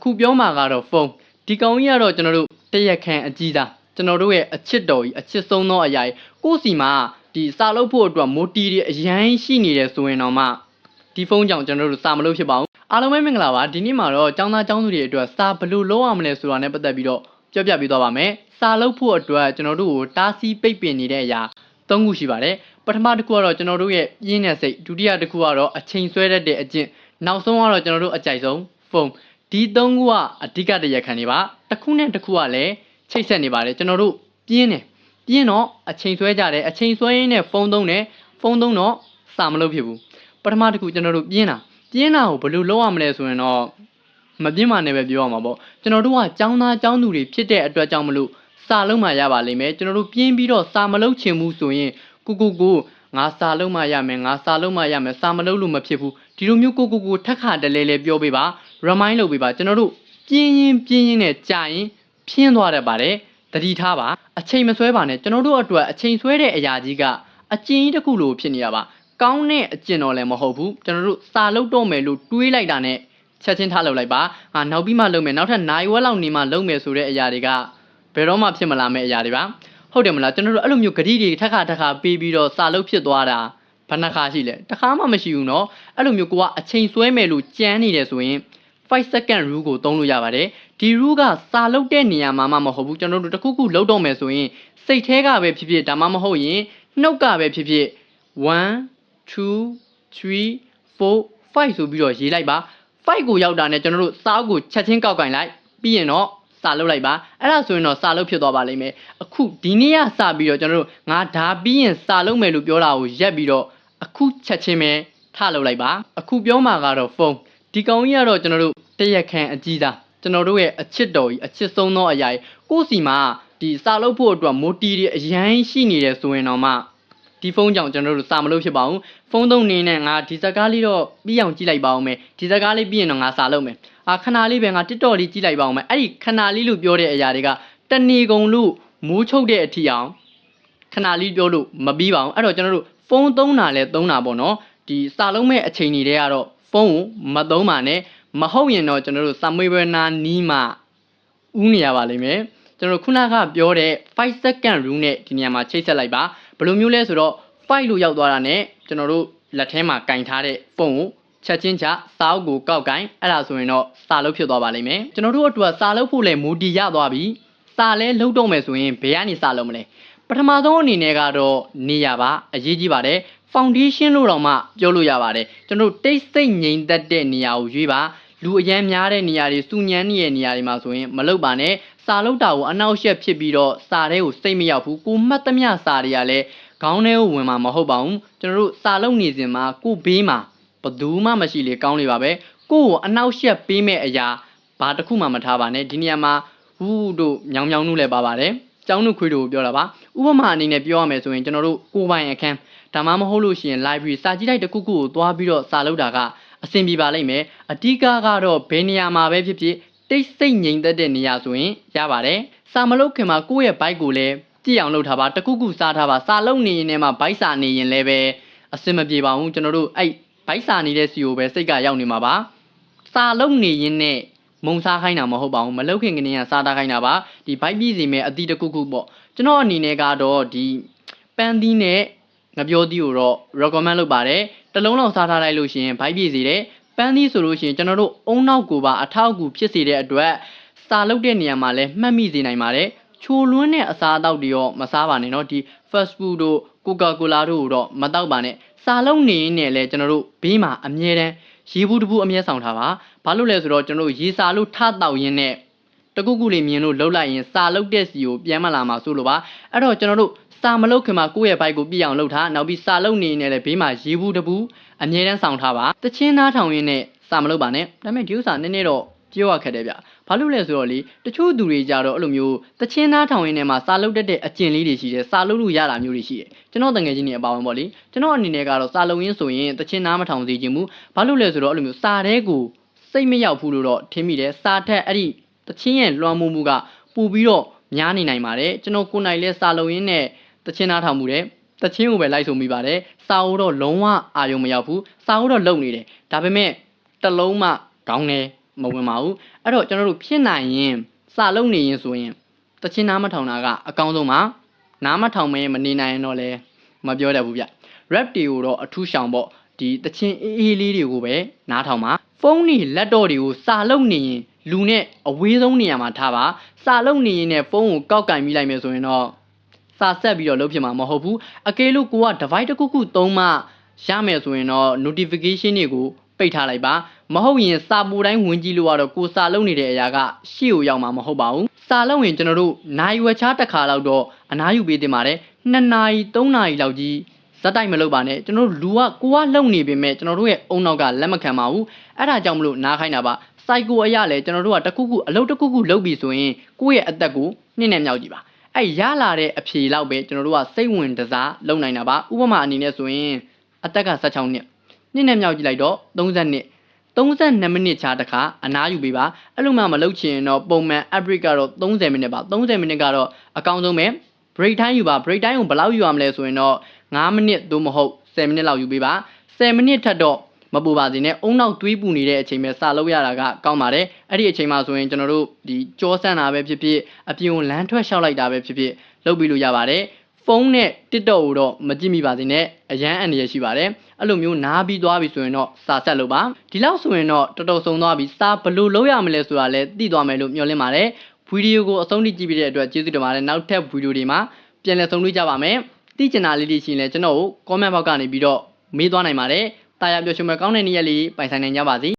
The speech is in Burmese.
အခုပြောမှာကတော့ဖုန်းဒီကောင်ကြီးကတော့ကျွန်တော်တို့တရက်ခန့်အကြီးသားကျွန်တော်တို့ရဲ့အချစ်တော်ကြီးအချစ်ဆုံးသောအရာကြီးကိုယ့်စီမှာဒီစာလုပ်ဖို့အတွက်မိုတီတွေအရန်ရှိနေတယ်ဆိုရင်တော့မှဒီဖုန်းကြောင့်ကျွန်တော်တို့စာမလုပ်ဖြစ်ပါဘူးအားလုံးပဲမင်္ဂလာပါဒီနေ့မှာတော့ចောင်းသားចောင်းသူတွေအတွက်စာဘယ်လိုလုပ်ရမလဲဆိုတာနဲ့ပတ်သက်ပြီးတော့ပြောပြပေးသွားပါမယ်စာလုပ်ဖို့အတွက်ကျွန်တော်တို့ကိုတားဆီးပိတ်ပင်နေတဲ့အရာ၃ခုရှိပါတယ်ပထမတစ်ခုကတော့ကျွန်တော်တို့ရဲ့ပြင်းတဲ့စိတ်ဒုတိယတစ်ခုကတော့အချိန်ဆွဲတတ်တဲ့အကျင့်နောက်ဆုံးကတော့ကျွန်တော်တို့အကြိုက်ဆုံးဖုန်း ဒီ၃ခုကအဓိကတရားခံနေပါတစ်ခုနဲ့တစ်ခုကလည်းချိတ်ဆက်နေပါတယ်ကျွန်တော်တို့ပြင်းတယ်ပြင်းတော့အချိန်ဆွဲကြတယ်အချိန်ဆွဲရင်းနဲ့ဖုန်းသုံးတယ်ဖုန်းသုံးတော့စာမလုပ်ဖြစ်ဘူးပထမတစ်ခုကျွန်တော်တို့ပြင်းတာပြင်းတာကိုဘယ်လိုလုပ်ရမလဲဆိုရင်တော့မပြင်းမှနဲ့ပဲပြောရမှာပေါ့ကျွန်တော်တို့ကចောင်းသားចောင်းသူတွေဖြစ်တဲ့အတွက်ကြောင့်မလို့စာလုံးမှရပါလိမ့်မယ်ကျွန်တော်တို့ပြင်းပြီးတော့စာမလုပ်ချင်ဘူးဆိုရင်ကိုကိုကိုငါစာလုံးမှရမယ်ငါစာလုံးမှရမယ်စာမလုပ်လို့မဖြစ်ဘူးဒီလိုမျိုးကိုကိုကိုထက်ခါတလဲလဲပြောပေးပါ remind လုပ်ပေးပါကျွန်တော်တို့ပြင်းရင်ပြင်းရင်နဲ့ကြာရင်ဖြင်းသွားတတ်ပါတယ်တတိထားပါအချိန်မဆွဲပါနဲ့ကျွန်တော်တို့အတွက်အချိန်ဆွဲတဲ့အရာကြီးကအကျဉ်းကြီးတစ်ခုလိုဖြစ်နေရပါကောင်းတဲ့အကျင့်တော်လည်းမဟုတ်ဘူးကျွန်တော်တို့စာလုပ်တော့မယ်လို့တွေးလိုက်တာနဲ့ချက်ချင်းထားလုပ်လိုက်ပါငါနောက်ပြီးမှလုပ်မယ်နောက်ထပ်နိုင်ဝက်လောက်နေမှလုပ်မယ်ဆိုတဲ့အရာတွေကဘယ်တော့မှဖြစ်မလာမယ့်အရာတွေပါဟုတ်တယ်မလားကျွန်တော်တို့အဲ့လိုမျိုးဂတိတွေထက်ခါထက်ခါပေးပြီးတော့စာလုပ်ဖြစ်သွားတာဘယ်နှခါရှိလဲတစ်ခါမှမရှိဘူးเนาะအဲ့လိုမျိုးကိုကအချိန်ဆွဲမယ်လို့ကြမ်းနေတယ်ဆိုရင် 5 second rule ကိုသုံးလို့ရပါတယ်ဒီ rule ကစာလုပ်တဲ့နေရာမှာမှမဟုတ်ဘူးကျွန်တော်တို့တစ်ခုခုလုပ်တော့မယ်ဆိုရင်စိတ်แท้ကပဲဖြစ်ဖြစ်ဒါမှမဟုတ်ရင်နှုတ်ကပဲဖြစ်ဖြစ်1 2 3 4 5ဆိုပြီးတော့ရေးလိုက်ပါ5ကိုရောက်တာနဲ့ကျွန်တော်တို့စာအုပ်ကိုချက်ချင်းကောက်ကင်လိုက်ပြီးရင်တော့စာလုပ်လိုက်ပါအဲ့ဒါဆိုရင်တော့စာလုပ်ဖြစ်သွားပါလိမ့်မယ်အခုဒီနေ့ကစပြီးတော့ကျွန်တော်တို့ငါဒါပြီးရင်စာလုပ်မယ်လို့ပြောတာကိုရက်ပြီးတော့အခုချက်ချင်းပဲထလုပ်လိုက်ပါအခုပြောမှာကတော့ဖုန်း ဒီကောင်ကြီးကတော့ကျွန်တော်တို့တရက်ခန့်အကြီးသားကျွန်တော်တို့ရဲ့အချစ်တော်ကြီးအချစ်ဆုံးသောအရာကြီးကိုယ့်စီမှာဒီစာလုပ်ဖို့အတွက်မိုတီတွေအရန်ရှိနေတယ်ဆိုရင်တော့မှဒီဖုန်းကြောင့်ကျွန်တော်တို့စာမလုပ်ဖြစ်ပါဘူးဖုန်းသုံးနေနဲ့ငါဒီစကားလေးတော့ပြီးအောင်ကြည့်လိုက်ပါဦးမယ်ဒီစကားလေးပြီးရင်တော့ငါစာလုပ်မယ်အာခဏလေးပဲငါ TikTok လေးကြည့်လိုက်ပါဦးမယ်အဲ့ဒီခဏလေးလို့ပြောတဲ့အရာတွေကတဏီကုံလို့မိုးချုပ်တဲ့အထိအောင်ခဏလေးပြောလို့မပြီးပါဘူးအဲ့တော့ကျွန်တော်တို့ဖုန်းသုံးတာလဲသုံးတာပေါ့နော်ဒီစာလုံးမဲ့အချိန်တွေတည်းကတော့ ဖုန်းကိုမသုံးပါနဲ့မဟုတ်ရင်တော့ကျွန်တော်တို့စာမွေးပွဲနာနီးမှဥနေရပါလိမ့်မယ်ကျွန်တော်ခုနကပြောတဲ့5 second rule နဲ့ဒီနေရာမှာချိတ်ဆက်လိုက်ပါဘယ်လိုမျိုးလဲဆိုတော့5လို့ရောက်သွားတာနဲ့ကျွန်တော်တို့လက်ထဲမှာကင်ထားတဲ့ဖုန်းကိုချက်ချင်းချစာအုပ်ကိုကောက်ကင်အဲ့ဒါဆိုရင်တော့စာလုပ်ဖြစ်သွားပါလိမ့်မယ်ကျွန်တော်တို့အတွက်စာလုပ်ဖို့လဲမူတည်ရသွားပြီစာလဲလုပ်တော့မယ်ဆိုရင်ဘယ်ကနေစာလုပ်မလဲပထမဆုံးအနေနဲ့ကတော့နေရပါအရေးကြီးပါတယ် foundation လို့တော့မှပြောလို့ရပါတယ်ကျွန်တော်တို့တိတ်ဆိတ်ငြိမ်သက်တဲ့နေရာကိုရွေးပါလူအရန်များတဲ့နေရာတွေစူညမ်းနေတဲ့နေရာတွေမှာဆိုရင်မလုပ်ပါနဲ့စာလုပ်တာကိုအနောက်ရှက်ဖြစ်ပြီးတော့စာထဲကိုစိတ်မရောက်ဘူးကိုမှတ်သမျှစာတွေကလည်းခေါင်းထဲကိုဝင်မှာမဟုတ်ပါဘူးကျွန်တော်တို့စာလုပ်နေစဉ်မှာကိုဘေးမှာဘယ်သူမှမရှိလေကောင်းလေပါပဲကိုကိုအနောက်ရှက်ပေးမဲ့အရာဘာတစ်ခုမှမထားပါနဲ့ဒီနေရာမှာဟူးတို့ညောင်ညောင်တို့လည်းပါပါတယ်ကျောင်းတို့ခွေတို့ကိုပြောတာပါ ဥပမာအနေနဲ့ပြောရမယ်ဆိုရင်ကျွန်တော်တို့ကိုပိုင်အခန်းဒါမှမဟုတ်လို့ရှိရင် library စာကြည့်လိုက်တစ်ခုခုကိုသွားပြီးတော့စာလုပ်တာကအဆင်ပြေပါလိမ့်မယ်အဓိကကတော့ဘယ်နေရာမှာပဲဖြစ်ဖြစ်တိတ်ဆိတ်ငြိမ်သက်တဲ့နေရာဆိုရင်ရပါတယ်စာမလုပ်ခင်မှာကိုယ့်ရဲ့ bike ကိုလည်းကြည့်အောင်လုပ်ထားပါတစ်ခုခုစားထားပါစာလုပ်နေရင်လည်းမှ bike စာနေရင်လည်းပဲအဆင်မပြေပါဘူးကျွန်တော်တို့အဲ့ bike စာနေတဲ့စီကိုပဲစိတ်ကရောက်နေမှာပါစာလုပ်နေရင်နဲ့ မုံစားခိုင်းတာမဟုတ်ပါဘူးမလုပ်ခင်ကနေကစားထားခိုင်းတာပါဒီ bike ပြည်စီမဲ့အတီးတစ်ခုခုပေါ့ကျွန်တော်အနေနဲ့ကတော့ဒီပန်းသီးနဲ့ငပြောသီးကိုတော့ recommend လုပ်ပါတယ်တလုံးလောက်စားထားလိုက်လို့ရှိရင် bike ပြည်စီတယ်ပန်းသီးဆိုလို့ရှိရင်ကျွန်တော်တို့အုံနောက်ကိုပါအထောက်အကူဖြစ်စေတဲ့အတွက်စာလုပ်တဲ့နေရာမှာလည်းမှတ်မိစေနိုင်ပါတယ်ချိုလွန်းတဲ့အစားအသောက်တွေရောမစားပါနဲ့เนาะဒီ fast food တို့ Coca-Cola တို့တော့မတောက်ပါနဲ့စားလုံးနေရင်လည်းကျွန်တော်တို့ဘေးမှာအမြဲတမ်းရေဘူးတပူအမြဲဆောင်ထားပါ ဘာလို့လဲဆိုတော့ကျွန်တော်တို့ရေစာလို့ထတောက်ရင်းနဲ့တကုတ်ကုလေးမြင်လို့လှုပ်လိုက်ရင်စာလုတ်တဲ့စီကိုပြန်မလာမှာဆိုလို့ပါအဲ့တော့ကျွန်တော်တို့စာမလုတ်ခင်မှာကိုယ့်ရဲ့ဘိုက်ကိုပြည့်အောင်လှုပ်ထားနောက်ပြီးစာလုတ်နေနေလည်းဘေးမှာရေဘူးတပူအမြဲတမ်းဆောင်ထားပါတချင်းသားထောင်ရင်းနဲ့စာမလုတ်ပါနဲ့ဒါပေမဲ့ဒီဥစ္စာနည်းနည်းတော့ပြောရခက်တယ်ဗျဘာလို့လဲဆိုတော့လေတချို့သူတွေကြတော့အဲ့လိုမျိုးတချင်းသားထောင်ရင်းထဲမှာစာလုတ်တတ်တဲ့အကျင့်လေးတွေရှိတယ်စာလုတ်လို့ရတာမျိုးတွေရှိတယ်ကျွန်တော်တငယ်ချင်းတွေအပါဝင်ပေါ့လေကျွန်တော်အနေနဲ့ကတော့စာလုံရင်းဆိုရင်တချင်းသားမထောင်စေချင်ဘူးဘာလို့လဲဆိုတော့အဲ့လိုမျိုးစာတဲကို စိတ်မရောက်ဘူးလို့တော့ထင်မိတယ်စာထက်အဲ့ဒီတချင်းရဲ့လွှမ်းမိုးမှုကပိုပြီးတော့များနေနိုင်ပါတယ်ကျွန်တော်ကိုနိုင်လဲစာလုံရင်းနဲ့တချင်းသားထောင်မှုတယ်တချင်းကိုပဲလိုက်ဆိုမိပါတယ်စာအုပ်တော့လုံးဝအာရုံမရောက်ဘူးစာအုပ်တော့လုံနေတယ်ဒါပေမဲ့တလုံးမှခေါင်းနဲ့မဝင်ပါဘူးအဲ့တော့ကျွန်တော်တို့ဖြစ်နိုင်ရင်စာလုံးနေရင်ဆိုရင်တချင်းနားမထောင်တာကအကောင်းဆုံးပါနားမထောင်မရင်မနေနိုင်ရင်တော့လည်းမပြောတတ်ဘူးဗျ rap တွေကိုတော့အထူးရှောင်ပေါ့ ဒီတချင်းအေးအေးလေးတွေကိုပဲနားထောင်ပါဖုန်းတွေလက်တော့တွေကိုစာလုံးနေရင်လူနဲ့အဝေးဆုံးနေရာမှာထားပါစာလုံးနေရင်နဲ့ဖုန်းကိုကောက်ကင်မိလိုက်မယ်ဆိုရင်တော့စာဆက်ပြီးတော့လုပ်ဖြစ်မှာမဟုတ်ဘူးအကယ်လို့ကိုက device တစ်ခုခုသုံးမှရမယ်ဆိုရင်တော့ notification တွေကိုပိတ်ထားလိုက်ပါမဟုတ်ရင်စာပူတိုင်းဝင်ကြည့်လို့ကတော့ကိုစာလုံးနေတဲ့အရာကရှေ့ကိုရောက်မှာမဟုတ်ပါဘူးစာလုံးရင်ကျွန်တော်တို့နိုင်ဝက်ချားတစ်ခါလောက်တော့အနားယူပေးတင်ပါတယ်2နာရီ3နာရီလောက်ကြီး ဇက်တိုက်မလုပ်ပါနဲ့ကျွန်တော်တို့လူကကိုကလုံနေပေမဲ့ကျွန်တော်တို့ရဲ့အုံနောက်ကလက်မခံပါဘူးအဲ့ဒါကြောင့်မလို့နားခိုင်းတာပါစိုက်ကိုအရာလဲကျွန်တော်တို့ကတစ်ခုခုအလုပ်တစ်ခုခုလုပ်ပြီဆိုရင်ကိုယ့်ရဲ့အသက်ကိုနှင်းနဲ့မြောက်ကြည့်ပါအဲ့ရလာတဲ့အဖြေလောက်ပဲကျွန်တော်တို့ကစိတ်ဝင်တစားလုံနိုင်တာပါဥပမာအနေနဲ့ဆိုရင်အသက်က16နှစ်နှစ်နဲ့မြောက်ကြည့်လိုက်တော့30နှစ်32မိနစ်ချာတခါအနားယူပေးပါအဲ့လိုမှမလုပ်ချင်ရင်တော့ပုံမှန် average ကတော့30မိနစ်ပါ30မိနစ်ကတော့အကောင်းဆုံးပဲ break time ယူပါ break time ကိုဘယ်လောက်ယူရမလဲဆိုရင်တော့ 9မိနစ်သို့မဟုတ်10မိနစ်လောက်ယူပေးပါ10မိနစ်ထက်တော့မပူပါစေနဲ့အုံနောက်တွေးပူနေတဲ့အချိန်ပဲစလုပ်ရတာကကောင်းပါတယ်အဲ့ဒီအချိန်မှာဆိုရင်ကျွန်တော်တို့ဒီကြောဆန့်တာပဲဖြစ်ဖြစ်အပြင်ကိုလမ်းထွက်လျှောက်လိုက်တာပဲဖြစ်ဖြစ်လုပ်ပြီးလို့ရပါတယ်ဖုန်းနဲ့ TikTok ကိုတော့မကြည့်မိပါစေနဲ့အရန်အန္တရာယ်ရှိပါတယ်အဲ့လိုမျိုးနားပြီးသွားပြီဆိုရင်တော့စာဆက်လုပ်ပါဒီလောက်ဆိုရင်တော့တော်တော်ဆုံးသွားပြီစာဘယ်လိုလုပ်ရမလဲဆိုတာလည်းသိသွားမယ်လို့မျှော်လင့်ပါတယ်ဗီဒီယိုကိုအဆုံးထိကြည့်ပြီးတဲ့အတွက်ကျေးဇူးတင်ပါတယ်နောက်ထပ်ဗီဒီယိုတွေမှာပြန်လည်ဆုံတွေ့ကြပါမယ် သိချင်တာလေးတွေရှိရင်လည်းကျွန်တော်ကို comment box ကနေပြီးတော့မေးသွားနိုင်ပါတယ်တာယာပျော်ရွှင်မဲ့ကောင်းတဲ့နေ့ရက်လေးပိုင်ဆိုင်နိုင်ကြပါစေ